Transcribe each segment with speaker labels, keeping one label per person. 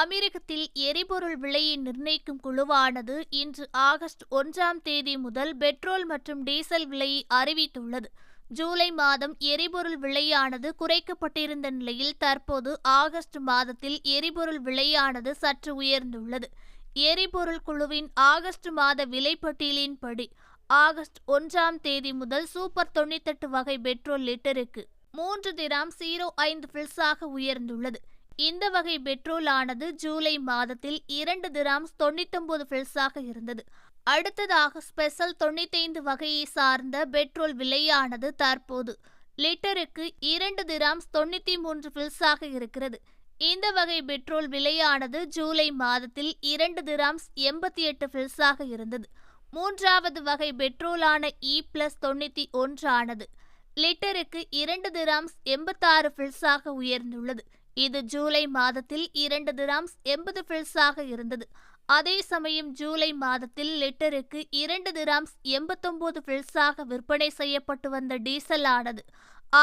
Speaker 1: அமெரிக்கத்தில் எரிபொருள் விலையை நிர்ணயிக்கும் குழுவானது இன்று ஆகஸ்ட் ஒன்றாம் தேதி முதல் பெட்ரோல் மற்றும் டீசல் விலையை அறிவித்துள்ளது. ஜூலை மாதம் எரிபொருள் விலையானது குறைக்கப்பட்டிருந்த நிலையில் தற்போது ஆகஸ்ட் மாதத்தில் எரிபொருள் விலையானது சற்று உயர்ந்துள்ளது. எரிபொருள் குழுவின் ஆகஸ்ட் மாத விலைப்பட்டியலின்படி ஆகஸ்ட் ஒன்றாம் தேதி முதல் சூப்பர் தொண்ணூத்தெட்டு வகை பெட்ரோல் லிட்டருக்கு மூன்று திராம் ஜீரோ ஐந்து பில்ஸாக உயர்ந்துள்ளது. இந்த வகை பெட்ரோல் ஆனது ஜூலை மாதத்தில் இரண்டு திராம்ஸ் தொண்ணூத்தொன்பது பில்ஸாக இருந்தது. அடுத்ததாக ஸ்பெஷல் தொண்ணூத்தைந்து வகையை சார்ந்த பெட்ரோல் விலையானது தற்போது லிட்டருக்கு இரண்டு திராம்ஸ் தொண்ணூத்தி மூன்று பில்ஸாக இருக்கிறது. இந்த வகை பெட்ரோல் விலையானது ஜூலை மாதத்தில் இரண்டு திராம்ஸ் எண்பத்தி எட்டு பில்ஸாக இருந்தது. மூன்றாவது வகை பெட்ரோலான இ பிளஸ் தொண்ணூத்தி ஒன்றானது லிட்டருக்கு இரண்டு திராம்ஸ் எண்பத்தாறு பில்ஸாக உயர்ந்துள்ளது. இது ஜூலை மாதத்தில் இரண்டு திராம்ஸ் எண்பது பில்ஸாக இருந்தது. அதே சமயம் ஜூலை மாதத்தில் லிட்டருக்கு இரண்டு திராம்ஸ் எண்பத்தொன்பது பில்ஸாக விற்பனை செய்யப்பட்டு வந்த டீசல் ஆனது.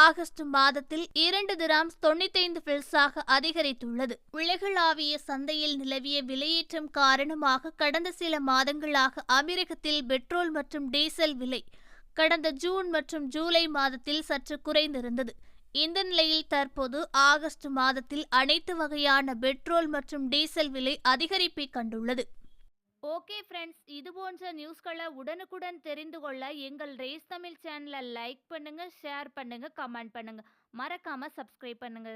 Speaker 1: ஆகஸ்ட் மாதத்தில் இரண்டு திராம்ஸ் தொண்ணூத்தைந்து பில்ஸாக அதிகரித்துள்ளது. உலகளாவிய சந்தையில் நிலவிய விலையேற்றம் காரணமாக கடந்த சில மாதங்களாக அமெரிக்கத்தில் பெட்ரோல் மற்றும் டீசல் விலை கடந்த ஜூன் மற்றும் ஜூலை மாதத்தில் சற்று குறைந்திருந்தது. இந்த நிலையில் தற்போது ஆகஸ்ட் மாதத்தில் அனைத்து வகையான பெட்ரோல் மற்றும் டீசல் விலை அதிகரிப்பை கண்டுள்ளது. ஓகே ஃப்ரெண்ட்ஸ் இது போன்ற நியூஸ்களை உடனுக்குடன் தெரிந்து கொள்ள எங்கள் ரேஸ் தமிழ் சேனலை லைக் பண்ணுங்க ஷேர் பண்ணுங்க கமெண்ட் பண்ணுங்க. மறக்காம சப்ஸ்கிரைப் பண்ணுங்க.